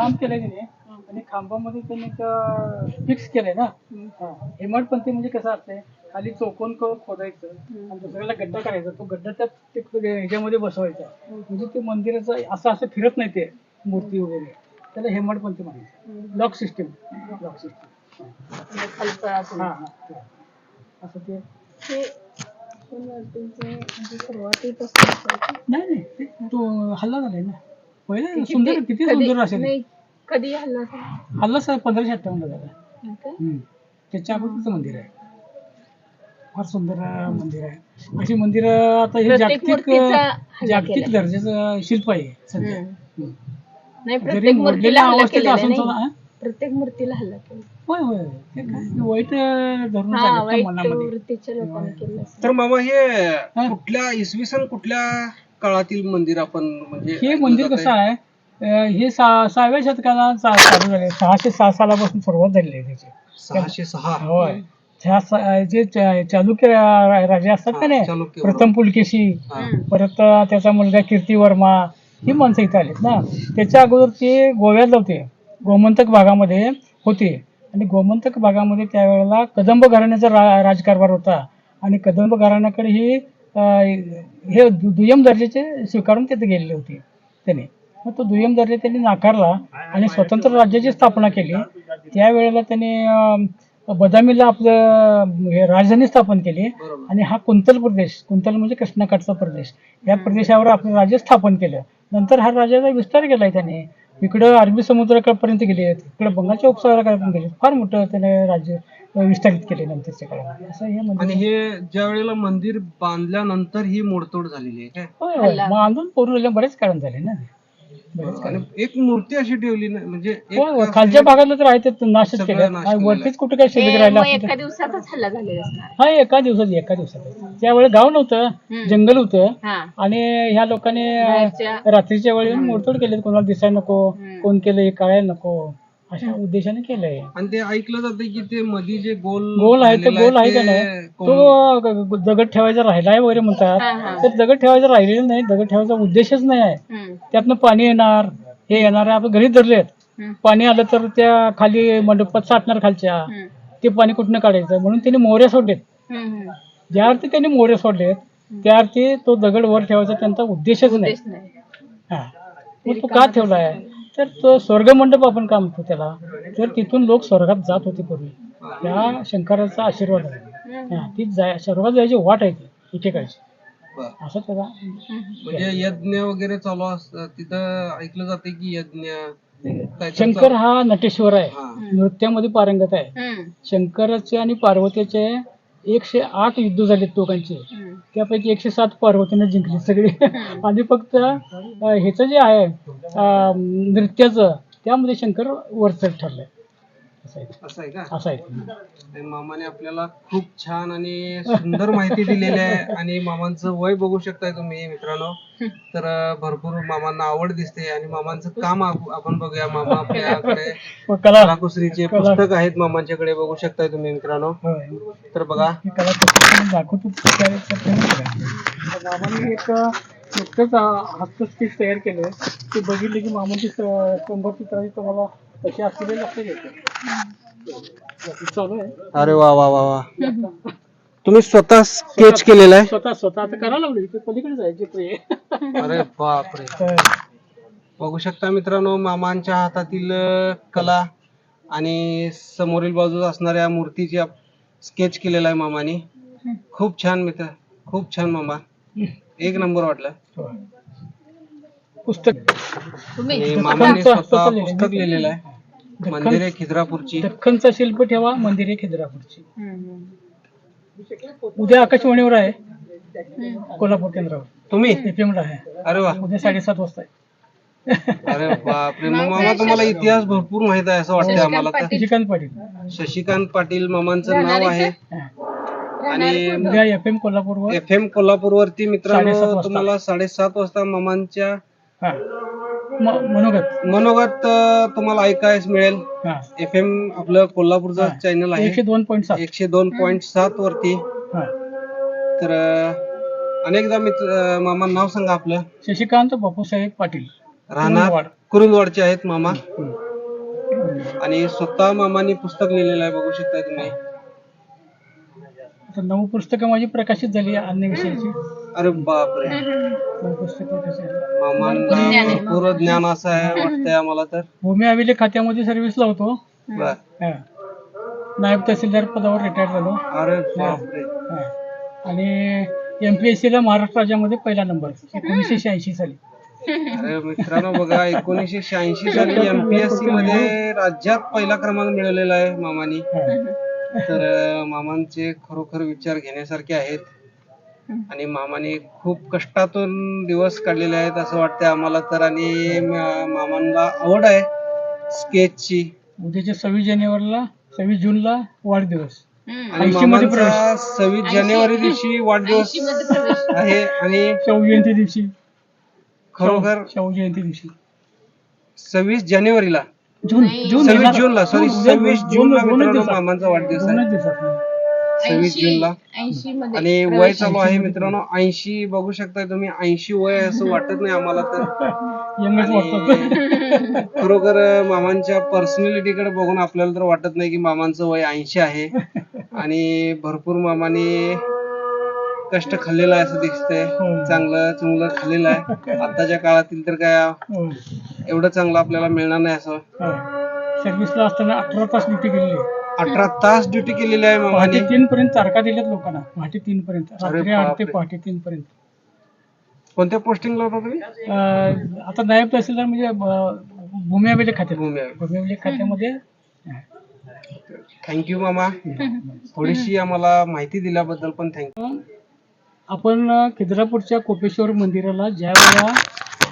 खांब केलंय त्याने आणि खांबामध्ये त्यांनी फिक्स केलंय ना. हेमाडपंथी म्हणजे कसं असतंय खाली चौकोन क- खोदायचं आणि दुसऱ्याला गड्डा करायचा. तो गड्डा त्या ते ह्याच्यामध्ये बसवायचा. म्हणजे ते मंदिराचं असं असं फिरत नाही ते मूर्ती वगैरे. त्याला हेमाडपंथी म्हणायचं. Lock system. Lock system. असून. हा असं ते. हे म्हणजे सुरुवातीपासून. नाही नाही. ते तो हल्ला झालाय ना. पहिले सुंदर किती सुंदर असेल नाही, कधी हल्ला सर पंधराशे अठ्ठावन्न झाला. त्याच्या अगोदरचं मंदिर आहे. फार सुंदर मंदिर आहे. अशी मंदिर आता हे जागतिक जागतिक. दर्जाचं शिल्प आहे सध्या. नाही मोडलेल्या अवस्थेत असून सुद्धा? प्रत्येक मूर्तीला हल्ला केला. होय होय. ते काय? ते वाईट धरून मनामध्ये. तर मामा हे हा. कुठल्या इसवी सन कुठल्या काळातील मंदिर आपण म्हणजे हे मंदिर? कसं आहे? अं, हे सा सहाव्या शतकाला चा- चालू झाले. सहाशे सहा सालापासून सुरुवात झालेली आहे त्याची. सहाशे सहा. होय. स- जे च- चालुक्य रा- राजे असतात का नाही? चालुक्य प्रथम पुलकेशी. हा. हम्म. परत त्याचा मुलगा कीर्ती वर्मा. ही माणसं इथे आलीत ना? त्याच्या अगोदर ते गोव्यात होते. गोमंतक भागामध्ये होते. आणि गोमंतक भागामध्ये त्यावेळेला कदंब घराण्याचा रा राजकारभार होता. आणि कदंब घराण्याकडे ही हे दुय्यम दर्जाचे स्वीकारून तिथे गेलेले होते त्याने. मग तो दुय्यम दर्जा त्यांनी नाकारला आणि स्वतंत्र राज्याची स्थापना केली. त्यावेळेला त्याने बदामीला आपलं हे राजधानी स्थापन केली. आणि हा कुंतल प्रदेश कुंतल म्हणजे कृष्णाकाठचा प्रदेश. या प्रदेशावर आपलं राज्य स्थापन केलं. नंतर हा राज्याचा विस्तार केलाय त्याने. इकडं अरबी समुद्रापर्यंत गेले इकडं बंगालच्या उपसागरापर्यंत गेले फार मोठं त्याने राज्य विस्तारित केले नंतरच्या काळामध्ये असं हे आणि मंदिर हे ज्या वेळेला मंदिर बांधल्यानंतर ही मोडतोड झालेली आहे. काय होय. होय मग आंदोलन पूर्व बरेच काळ झाले ना. आणि एक मूर्ती अशी ठेवली ना म्हणजे एक खालच्या भागातलं तर आहे ते नाशच सगळं केलं नाश आणि केलेलं वरतीच कुठे काय शिल्लक हे राहिलं मग असतं एका ते- दिवसातच हल्ला झालेला असणार. हा एका दिवसात एका दिवसात. त्यावेळी गाव नव्हतं हम्म. जंगल होतं. हा. आणि ह्या लोकांनी बाहेरच्या- रात्रीच्या वेळी येऊन मोडतोड केले कोणाला दिसायला नको हम्म. कोण केलं हे कळायला नको अशा उद्देशाने केलंय. आणि ते ऐकलं जातं की ते मध्ये जे गोल गोल आहे तो झालेलं गोल आहे का ते नाही? तो दगड ठेवायचा राहिलाय वगैरे म्हणतात. हा, हा. तर दगड ठेवायचा राहिलेला नाही. दगड ठेवायचा उद्देशच नाही आहे. हम्म. त्यातनं पाणी येणार. हे येणार आहे. आपण घरीच धरलेत. हम्म. पाणी आलं तर त्या खाली मंडपात साठणार खालच्या. हम्म. ते पाणी कुठनं काढायचं? म्हणून त्यांनी मोऱ्या सोडलेत. हम्म. ज्या अर्थी त्यांनी मोरे सोडलेत त्या अर्थी तो दगड वर ठेवायचा त्यांचा उद्देशच नाही. तेच नाही. हा. मग तो का ठेवलाय? तर तो स्वर्गमंडप आपण का म्हणतो त्याला. तर तिथून लोक स्वर्गात जात होते पूर्वी. त्या शंकराचा आशीर्वाद आहे. हम्म. हा, ती जाय स्वर्गात जायची वाट आहे ती एकेकाळची बरं. असं त्याला म्हणजे यज्ञ वगैरे चालू असतं तिथं ऐकलं जाते की यज्ञ काहीतरी शंकर चालू- हा नटेश्वर आहे हा. नृत्यामध्ये पारंगत आहे हम्म. शंकराचे आणि पार्वतीचे एकशे आठ युद्ध झाले दोघांचे हम्म. त्यापैकी एकशे सात पार्वतीने जिंकली सगळी आणि फक्त अं, ह्याचं जे आहे अं, नृत्याचं त्यामध्ये शंकर वरचढ ठरलाय असं आहे का? असं आहे आणि मामाने आपल्याला खूप छान आणि सुंदर माहिती दिलेली आहे. आणि मामांचं वय बघू शकताय तुम्ही मित्रांनो. तर अं, भरपूर मामांना आवड दिसते आणि मामांचं काम आप- आपण बघूया. मामा आपल्याकडे मग कला कलाकुसरीचे पुस्तक आहेत मामांच्याकडे बघू शकताय तुम्ही मित्रांनो. होय. तर बघा. ही कला दाखवतो आहे. मामांनी एक नुकतंच हस्तस्थित तयार केलं. ते बघितलं की मामाची शंभर चित्राची तुम्हाला कशी असलेली लक्षात येते. चालू आहे. अरे वा वा वा वा. तुम्ही स्वतः स्केच केलेलं आहे? स्वतः स्वतः आता करायला लागलो पलीकडे जायचे अरे बापरे. बघू शकता मित्रांनो मामांच्या हातातील अं, कला आणि समोरील बाजूस असणाऱ्या मूर्तीची स्केच केलेला आहे मामाने. खूप छान मित्र खूप छान मामा. एक नंबर वाटलं. पुस्तक तुम्ही आणि मामाने स्वतः. पुस्तक लिहिलेलं आहे. मंदिर आहे खिद्रापूरची. दख्खनचा शिल्प ठेवा मंदिरे खिद्रापूरची. उद्या आकाशवाणीवर आहे. कोल्हापूर केंद्रावर. तुम्ही? एफएम ला आहे. अरे वा. उद्या साडेसात वाजता आहे. अरे बापरे. मग मामा तुम्हाला इतिहास भरपूर माहीत आहे असं वाटतंय आम्हाला तर. शशिकांत पाटील. शशिकांत पाटील मामांचं नाव आहे. हा. आणि उद्या एफ एम कोल्हापूरवर. एफ एम कोल्हापूर वरती साडेसात मित्रांनो वाजता. तुम्हाला साडेसात वाजता मामांच्या हा. म- मनोगत. मनोगत अं, तुम्हाला ऐकायस मिळेल. हा. एफ एम आपलं कोल्हापूरचं. चॅनल आहे. एकशे दोन पॉईंट सात. एकशे दोन पॉईंट सात वरती. हा. तर अं, अनेकदा मित्र अं, मामा नाव सांगा आपलं. शशिकांत बापूसाहेब पाटील. राहणार वाड कुरुंदवाडचे आहेत मामा. आणि स्वतः मामाने पुस्तक लिहिलेलं आहे बघू शकता तुम्ही. आता नऊ पुस्तकं माझी प्रकाशित झाली अन्य विषयाची. अरे बापरे. नऊ पुस्तकं प्रकाशित झाली. मामांना भरपूर ज्ञान असं आहे वाटतंय आम्हाला तर. भूमी अभिलेख खात्यामध्ये सर्व्हिसला होतो. बर. हा. नायब तहसीलदार पदावर रिटायर झालो. अरे बापरे. हा. आणि एम पी एस सीला महाराष्ट्र राज्यामध्ये पहिला नंबर एकोणीसशे शहाऐंशी साली. अरे मित्रांनो बघा एकोणीसशे शहाऐंशी साली एमपीएससी मध्ये राज्यात पहिला क्रमांक मिळवलेला आहे मामानी. हा. तर मामांचे खरोखर विचार घेण्यासारखे आहेत. आणि मामाने खूप कष्टातून दिवस काढलेले आहेत असं वाटतंय आम्हाला तर. आणि मामांना आवड आहे स्केचची. उद्याच्या सव्वीस जानेवारीला सव्वीस जूनला वाढदिवस. आणि 80 मध्ये मामांचा सव्वीस जानेवारी दिवशी वाढदिवस 80 मध्ये प्रवेश. आहे आणि शाहू जयंती दिवशी. खरोखर शाहू जयंती दिवशी. सव्वीस जानेवारीला जून. जून सव्वीस जूनला सॉरी सव्वीस जूनला मित्रांनो. मामांचा वाढदिवस आहे सव्वीस 80 जूनला 80 मध्ये आणि वय. चालू आहे मित्रांनो ऐंशी बघू शकताय तुम्ही ऐंशी वय असं वाटत नाही आम्हाला तर खरोखर मामांच्या पर्सनॅलिटीकडे बघून आपल्याला तर वाटत नाही की मामांचं वय ऐंशी आहे आणि भरपूर मामाने कष्ट खाल्लेलं आहे असं दिसतंय. हो. चांगलं चुंगलं खाल्लेलं आहे. आताच्या काळातील तर काय हो. एवढं चांगलं आपल्याला मिळणार नाही असं. सर्व्हिसला असताना अठरा तास ड्युटी केलेली आहे. अठरा तास ड्युटी केलेली आहे पहाटे मामाने तीन पर्यंत तारखा दिल्यात लोकांना. पहाटे तीन पर्यंत अरे रात्री आठ ते बापरे. पहाटे तीन पर्यंत कोणत्या पोस्टिंगला होता तुम्ही? अं, आता नायब तहसीलदार म्हणजे अं, भूमी अभिलेख खात्यात. भूमी अभिलेख. भूमी अभिलेख खात्यामध्ये थँक्यू मामा. थोडीशी आम्हाला माहिती दिल्याबद्दल पण थँक्यू आपण खिद्रापूरच्या कोपेश्वर मंदिराला ज्या वेळेला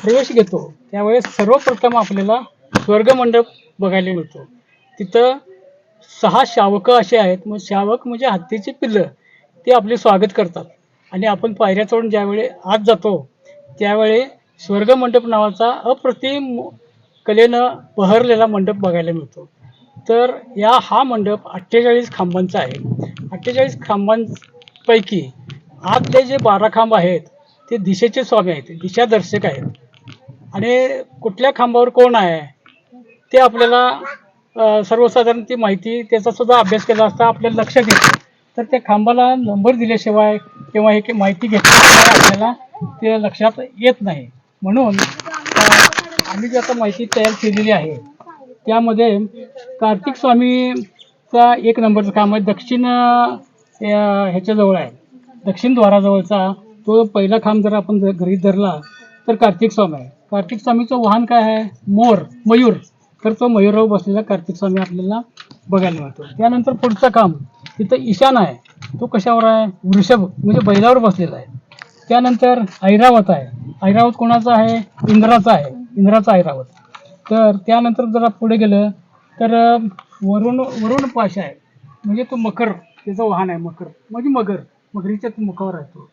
प्रवेश घेतो त्यावेळेस सर्वप्रथम आपल्याला स्वर्गमंडप बघायला मिळतो. तिथं सहा शावकं असे आहेत. मग शावक म्हणजे हत्तीचे पिल्लं ते आपले स्वागत करतात. आणि आपण पायऱ्या चढून ज्यावेळे आत जातो त्यावेळी स्वर्गमंडप नावाचा अप्रतिम कलेनं बहरलेला मंडप बघायला मिळतो. तर या हा मंडप अठ्ठेचाळीस खांबांचा आहे. अठ्ठेचाळीस खांबांपैकी आतले जे बारा खांब आहेत ते दिशेचे स्वामी आहेत दिशादर्शक आहेत. आणि कुठल्या खांबावर कोण आहे ते आपल्याला सर्वसाधारण ती माहिती त्याचा सुद्धा अभ्यास केला असता आपल्याला लक्षात येतं तर त्या खांबाला नंबर दिल्याशिवाय किंवा हे माहिती घेतल्याशिवाय आपल्याला ते लक्षात येत नाही. म्हणून आम्ही जी आता माहिती तयार केलेली आहे त्यामध्ये कार्तिक स्वामीचा एक नंबरचं खांब आहे. दक्षिण ह्याच्याजवळ आहे. दक्षिण द्वाराजवळचा तो पहिला खांब जर आपण जर घरी धरला तर कार्तिक स्वामी आहे. कार्तिक स्वामीचं वाहन काय आहे? मोर मयूर. तर तो मयूरावर बसलेला कार्तिक स्वामी आपल्याला बघायला मिळतो. त्यानंतर पुढचं काम तिथं ईशान आहे. तो कशावर आहे? वृषभ म्हणजे बैलावर बसलेला आहे. त्यानंतर ऐरावत आहे. ऐरावत कोणाचा आहे? इंद्राचा आहे. इंद्राचा ऐरावत. तर त्यानंतर जरा पुढे गेलं तर वरुण वरुण पाश आहे म्हणजे तो मकर त्याचं वाहन आहे मकर. म्हणजे मगर. मगरीच्या मुखावर आहे तो.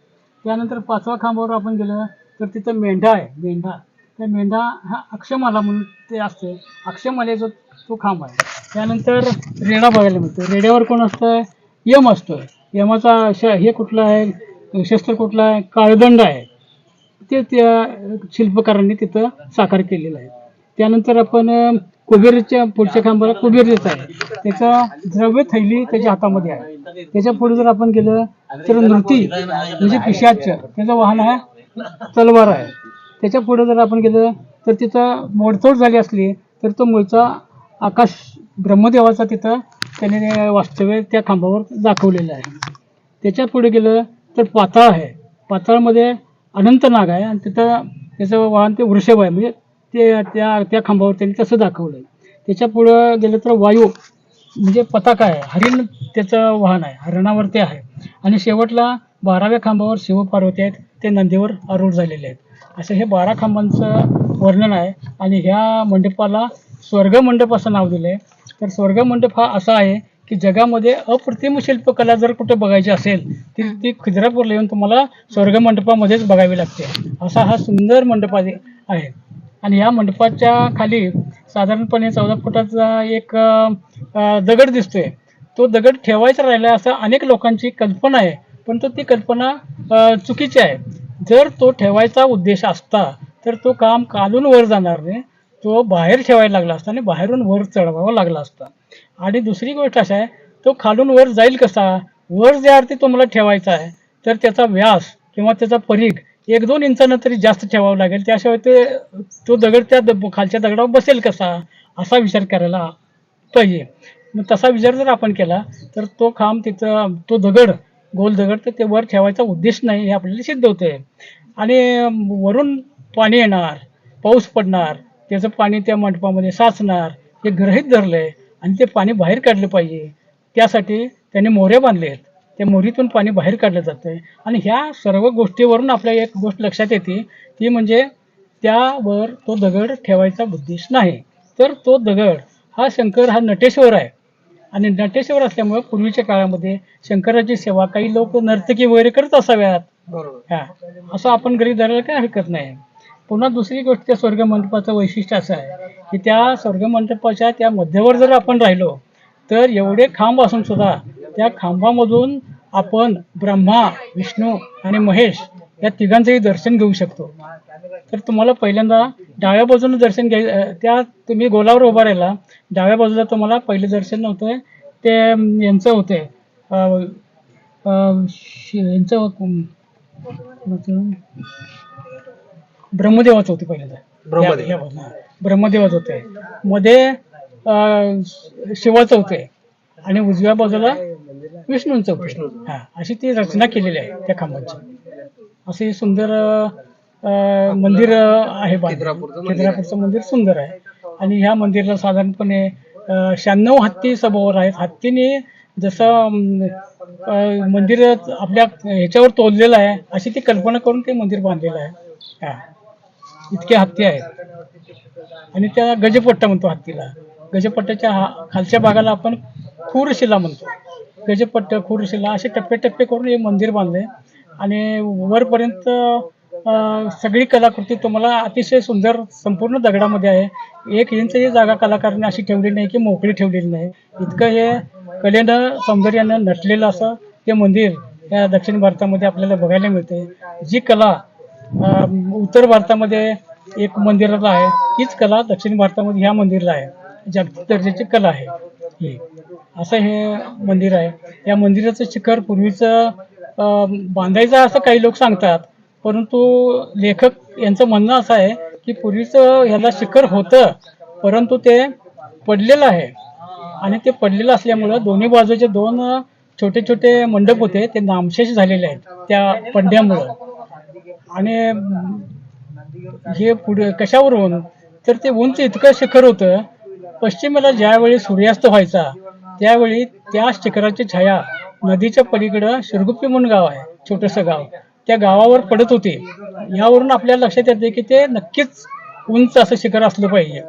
त्यानंतर पाचवा खांबावर आपण गेलं तर तिथं मेंढा आहे मेंढा. त्या मेंढा हा अक्षमाला म्हणून ते असते अक्षमालेचा तो खांब आहे. त्यानंतर रेडा बघायला मिळतो. रेड्यावर कोण असतं यम असतं यमाचा श हे कुठलं आहे? शस्त्र कुठलं आहे? काळदंड आहे. ते त्या शिल्पकारांनी तिथं साकार केलेलं आहे. त्यानंतर आपण कुबेरच्या पुढच्या खांबाला कुबेर देत आहे. त्याचा द्रव्य थैली त्याच्या हातामध्ये आहे. त्याच्या पुढे जर आपण गेलं तर नृती म्हणजे पिशाच त्याचं वाहन आहे तलवार आहे. त्याच्या पुढे जर आपण गेलं तर तिथं मोडतोड झाली असली तर तो मूळचा आकाश ब्रह्मदेवाचा तिथं त्याने वास्तव्य त्या खांबावर दाखवलेलं आहे. त्याच्या पुढे गेलं तर पाताळ आहे. पाताळमध्ये अनंत नाग आहे आणि तिथं त्याचं वाहन ते वृषभ आहे. म्हणजे ते त्या त्या खांबावर त्यांनी तसं दाखवलं आहे त्याच्या पुढं गेलं तर वायू म्हणजे पताका आहे. हरिण त्याचं वाहन आहे. हरणावर ते आहे. आणि शेवटला बाराव्या खांबावर शिवपार्वती आहेत. ते नंदीवर आरूढ झालेले आहेत. असं हे बारा खांबांचं वर्णन आहे. आणि ह्या मंडपाला स्वर्गमंडप असं नाव दिलं आहे तर स्वर्गमंडप हा असा आहे की जगामध्ये अप्रतिम शिल्पकला जर कुठे बघायची असेल ती ती खिद्रापूरला येऊन तुम्हाला स्वर्गमंडपामध्येच बघावी लागते. असा हा सुंदर मंडप आहे. आणि या मंडपाच्या खाली साधारणपणे चौदा फुटाचा एक दगड दिसतोय. तो दगड ठेवायचा राहिला असं अनेक लोकांची कल्पना आहे पण तो ती कल्पना चुकीची आहे. जर तो ठेवायचा उद्देश असता तर तो काम कालून वर जाणार नाही. तो बाहेर ठेवायला लागला असता आणि बाहेरून वर चढवावा लागला असता. आणि दुसरी गोष्ट अशा आहे तो खालून वर जाईल कसा? वर ज्या अर्थी तुम्हाला ठेवायचा आहे तर त्याचा व्यास किंवा त्याचा परीघ एक दोन इंचानं तरी जास्त ठेवावं लागेल. त्याशिवाय ते तो दगड त्या द- खालच्या दगडावर बसेल कसा? असा विचार करायला पाहिजे. मग तसा विचार जर आपण केला तर तो खांब तिथं तो दगड गोल दगड तर ते वर ठेवायचा उद्देश नाही हे आपल्याला सिद्ध होतंय. आणि वरून पाणी येणार पाऊस पडणार त्याचं पाणी त्या मंडपामध्ये साचणार हे गृहीत धरलंय आणि ते पाणी बाहेर काढलं पाहिजे. त्यासाठी त्यांनी बांधले आहेत त्या मोरीतून पाणी बाहेर काढलं जातंय. आणि ह्या सर्व गोष्टीवरून आपल्याला एक गोष्ट लक्षात येते ती म्हणजे त्यावर तो दगड ठेवायचा उद्देश नाही. तर तो दगड हा शंकर हा नटेश्वर आहे. आणि नटेश्वर असल्यामुळे पूर्वीच्या काळामध्ये शंकराची सेवा काही लोक नर्तकी वगैरे करत असाव्यात. बरोबर. हा असं आपण गरीब धरायला काय हरकत नाही. पुन्हा दुसरी गोष्ट त्या स्वर्ग मंडपाचं वैशिष्ट्य असं आहे की त्या स्वर्ग मंडपाच्या त्या मध्यवर जर आपण राहिलो तर एवढे खांब असून सुद्धा त्या खांबामधून आपण ब्रह्मा विष्णू आणि महेश या तिघांचंही दर्शन घेऊ शकतो. तर तुम्हाला पहिल्यांदा डाव्या बाजूने दर्शन घ्याय त्या तुम्ही गोलावर उभा राहिला. डाव्या बाजूला तुम्हाला पहिलं दर्शन नव्हतं. ते यांचं होते. यांचं? ब्रह्मदेवाचं होते पहिल्यांदा. ब्रह्मदेवाचं होते. मध्ये अं, शिवाचं होते. आणि उजव्या बाजूला विष्णूंचं होते हा अशी ती रचना केलेली आहे त्या खांबाची. असे सुंदर अं, मंदिर आहे बांधलेलं. खिद्रापूरचं मंदिर सुंदर आहे. आणि ह्या मंदिराला साधारणपणे शहाण्णव हत्ती सभोवर आहेत. हत्तीने जसं अं, मंदिर आपल्या ह्याच्यावर तोललेलं आहे अशी ती कल्पना करून ते मंदिर बांधलेलं आहे. हा इतके हत्ती आहेत. आणि त्या गजपट्टा म्हणतो हत्तीला. गजपट्ट्याच्या हा खालच्या भागाला आपण खूरशिला म्हणतो. गजपट्ट खुरशिला असे टप्पे टप्पे करून हे मंदिर बांधले. आणि वरपर्यंत सगळी कलाकृती तुम्हाला अतिशय सुंदर संपूर्ण दगडामध्ये आहे. एक इंचही जागा कलाकारांनी अशी ठेवलेली नाही की मोकळी ठेवलेली नाही. इतकं हे कलेनं सौंदर्यानं नटलेलं असं ते मंदिर या दक्षिण भारतामध्ये आपल्याला बघायला मिळते जी कला उत्तर भारतामध्ये एक मंदिराला आहे तीच कला दक्षिण भारतामध्ये ह्या मंदिरला आहे. जागतिक दर्जाची कला आहे ही. असं हे मंदिर आहे. या मंदिराचं शिखर पूर्वीचं बांधायचं असं काही लोक सांगतात. परंतु लेखक यांचं म्हणणं असं आहे की पूर्वीचं ह्याला शिखर होतं परंतु ते पडलेलं आहे. आणि ते पडलेलं असल्यामुळं दोन्ही बाजूचे दोन छोटे छोटे मंडप होते ते नामशेष झालेले आहेत त्या पडण्यामुळं आणि हे पुढे कशावर होऊन तर ते उंच इतकं शिखर होतं पश्चिमेला ज्यावेळी सूर्यास्त व्हायचा त्यावेळी त्या शिखराची छाया नदीच्या पलीकडं शिरगुप्पी म्हणून गाव आहे छोटंसं गाव. त्या गावावर पडत होते. यावरून आपल्याला लक्षात येते की ते नक्कीच उंच असं शिखर असलं पाहिजे.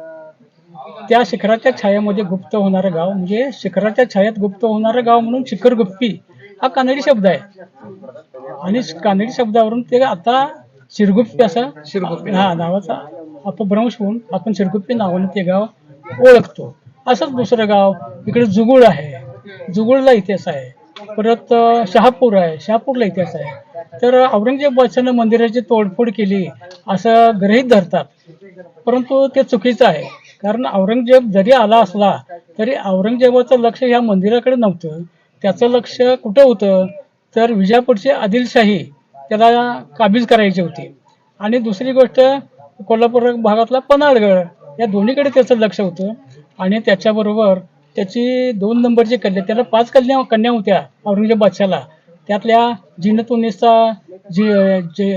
त्या शिखराच्या छायामध्ये गुप्त होणारं गाव म्हणजे शिखराच्या छायात गुप्त होणारं गाव म्हणून शिखर गुप्पी हा कानडी शब्द आहे. आणि कानडी शब्दावरून ते आता शिरगुप्पी असं शिरगुप्पी. हा नावाचा अपभ्रंश होऊन आपण शिरगुप्पी नावाने ते गाव ओळखतो. असंच दुसरं गाव इकडे जुगुळ आहे. जुगुळला इतिहास आहे. परत शहापूर आहे. शहापूरला इतिहास आहे. तर औरंगजेब बादशानं मंदिराची तोडफोड केली असं ग्रहीत धरतात. परंतु ते चुकीचं आहे. कारण औरंगजेब जरी आला असला तरी औरंगजेबाचं लक्ष ह्या मंदिराकडे नव्हतं. त्याचं लक्ष कुठं होतं? तर विजापूरची आदिलशाही त्याला काबीज करायची होती. आणि दुसरी गोष्ट कोल्हापूर भागातला पन्हाळगड या दोन्हीकडे त्याचं लक्ष होतं. आणि त्याच्याबरोबर त्याची दोन नंबरची कन्या त्याला पाच कन्या कन्या होत्या औरंगजेब बादशाला. त्यातल्या जिनतुनिसा जी जे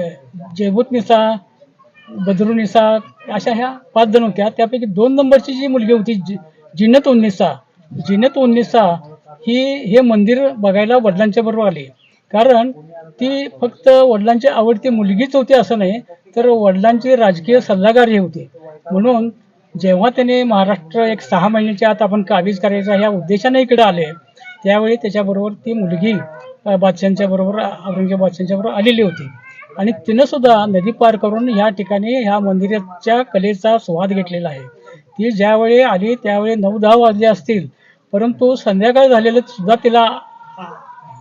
जेबुतनिसा बदरुनिसा अशा ह्या पाच जण होत्या. त्यापैकी दोन नंबरची जी मुलगी होती जि जिनत उन्निसा जिनत उन्निसा ही हे मंदिर बघायला वडिलांच्या बरोबर आली. कारण ती फक्त वडिलांची आवडती मुलगीच होती असं नाही तर वडिलांची राजकीय सल्लागारही होती. म्हणून जेव्हा त्याने महाराष्ट्र एक सहा महिन्याच्या आत आपण काबीज करायचा ह्या उद्देशाने इकडे आले त्यावेळी त्याच्याबरोबर ती मुलगी बादशांच्या बरोबर औरंगजेब बादशांच्या बरोबर आलेली होती. आणि तिनं सुद्धा नदी पार करून ह्या ठिकाणी ह्या मंदिराच्या कलेचा स्वाद घेतलेला आहे. ती ज्यावेळी आली त्यावेळी नऊ दहा वाजले असतील परंतु संध्याकाळ झालेलं सुद्धा तिला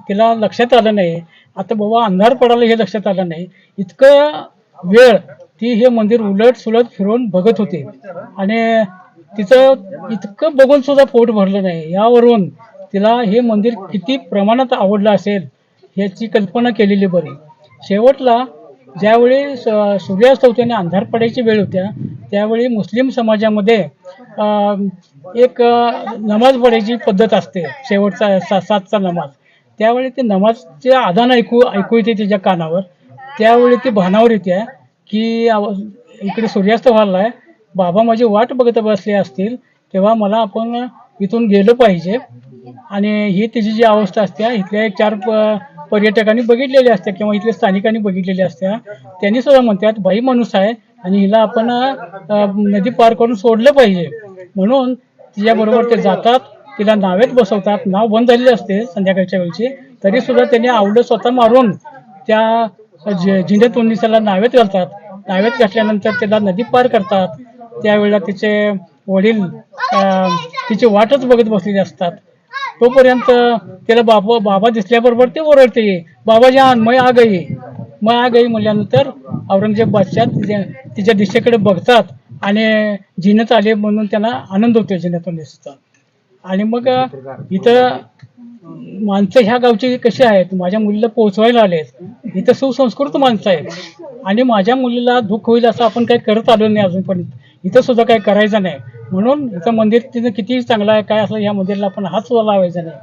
तिला लक्षात आलं नाही. आता बाबा अंधार पडायला हे लक्षात आलं नाही. इतकं वेळ ती हे मंदिर उलट सुलट फिरून बघत होती. आणि तिचं इतकं बघून सुद्धा पोट भरलं नाही. यावरून तिला हे मंदिर किती प्रमाणात आवडलं असेल याची कल्पना केलेली बरी. शेवटला ज्यावेळी स- सूर्यास्त होते आणि अंधार पडायची वेळ होत्या त्यावेळी मुस्लिम समाजामध्ये एक नमाज पडायची पद्धत असते शेवटचा सा सातचा नमाज. त्यावेळी ते नमाजचे आदान ऐकू ऐकू येते तिच्या कानावर. त्यावेळी ती भानावर येते. की इकडे सूर्यास्त व्हायला आहे बाबा माझी वाट बघत बसले असतील तेव्हा मला आपण इथून गेलं पाहिजे. आणि ही तिची जी अवस्था असते इथल्या एक चार प- पर्यटकांनी बघितलेली असते किंवा इथल्या स्थानिकांनी बघितलेली असत्या. त्यांनी सुद्धा म्हणतात बाई माणूस आहे आणि हिला आपण नदी पार करून सोडलं पाहिजे. म्हणून तिच्याबरोबर ते जातात तिला नावेत बसवतात. नाव बंद झालेली असते संध्याकाळच्या वेळची. तरी सुद्धा त्यांनी आवडं स्वतः मारून त्या झि- तोंडीसाला नावेत घालतात. नावेत घातल्यानंतर त्याला नदी पार करतात. त्यावेळेला तिचे वडील तिची वाटच बघत बसलेले असतात. तोपर्यंत त्याला बाबा बाबा दिसल्याबरोबर ते ओरडते बाबा जान मय आ गई मै आ गई म्हणल्यानंतर औरंगजेब बादशाह तिच्या तिच्या दिशेकडे बघतात आणि जिनत आले म्हणून त्यांना आनंद होतो जिनतून दिसतात. आणि मग इथं माणसं ह्या गावची कशी आहेत? माझ्या मुलीला पोहोचवायला आलेत. इथं सुसंस्कृत माणसं आहेत. आणि माझ्या मुलीला दुःख होईल असं आपण काही करत आलो नाही अजूनपर्यंत. इथं सुद्धा काही करायचं नाही. म्हणून इथं मंदिर तिथं किती चांगलं आहे काय असं या मंदिरला आपण हात सुद्धा लावायचा नाही.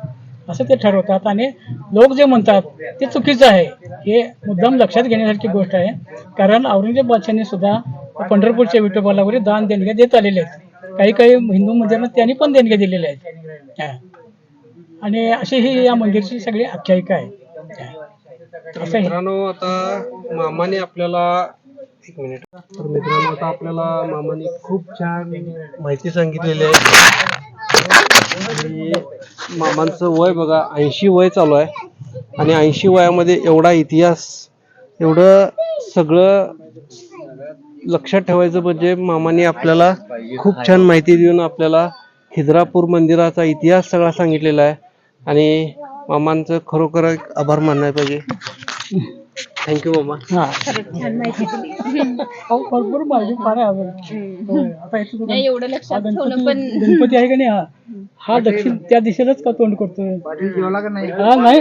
असं ते ठरवतात. आणि लोक जे म्हणतात ते चुकीचं आहे. हे मुद्दाम लक्षात घेण्यासारखी गोष्ट आहे. कारण औरंगजेब बादशाने सुद्धा पंढरपूरच्या विठोबाला वगैरे दान देणग्या देत आलेले आहेत. काही काही हिंदू मंदिरांना त्यांनी पण देणग्या दिलेल्या आहेत आणि अशी ही या मंदिरची सगळी आख्यायिका आहे. तर असं मित्रांनो आता मामाने आपल्याला एक मिनिट तर मित्रांनो आता आपल्याला मामाने खूप छान माहिती सांगितलेली आहे. आणि मामांचं वय बघा ऐंशी वय चालू आहे. आणि ऐंशी वयामध्ये एवढा इतिहास एवढं सगळं लक्षात ठेवायचं म्हणजे मामाने आपल्याला खूप छान माहिती देऊन आपल्याला खिद्रापूर मंदिराचा इतिहास सगळा सांगितलेला आहे. आणि मामांचं खरोखर एक आभार मानायला पाहिजे. थँक्यू मामा. हा. अहो, भरपूर माहिती फार आहे अजून. होय. आता इथं तुम्ही- नाही एवढं हा लक्षात ठेवणं गणपती पण गणपती आहे का नाही? हा. हा दक्षिण त्या दिशेलाच का तोंड करतोय? हा नाही.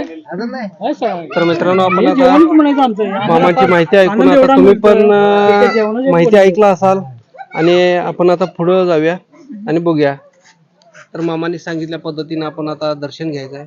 हा, सर. तर मित्रांनो आपण हे आता जेवणच म्हणायचं आमचं. हे. आम्हाला मामाची फार माहिती ऐकून आनंद आता एवढा तुम्ही. पण ते अं, जेवणाचे माहिती. ऐकला असाल. आणि आपण आता पुढं जाऊया आणि बघूया. तर मामाने सांगितल्या पद्धतीने आपण आता दर्शन घ्यायचं आहे.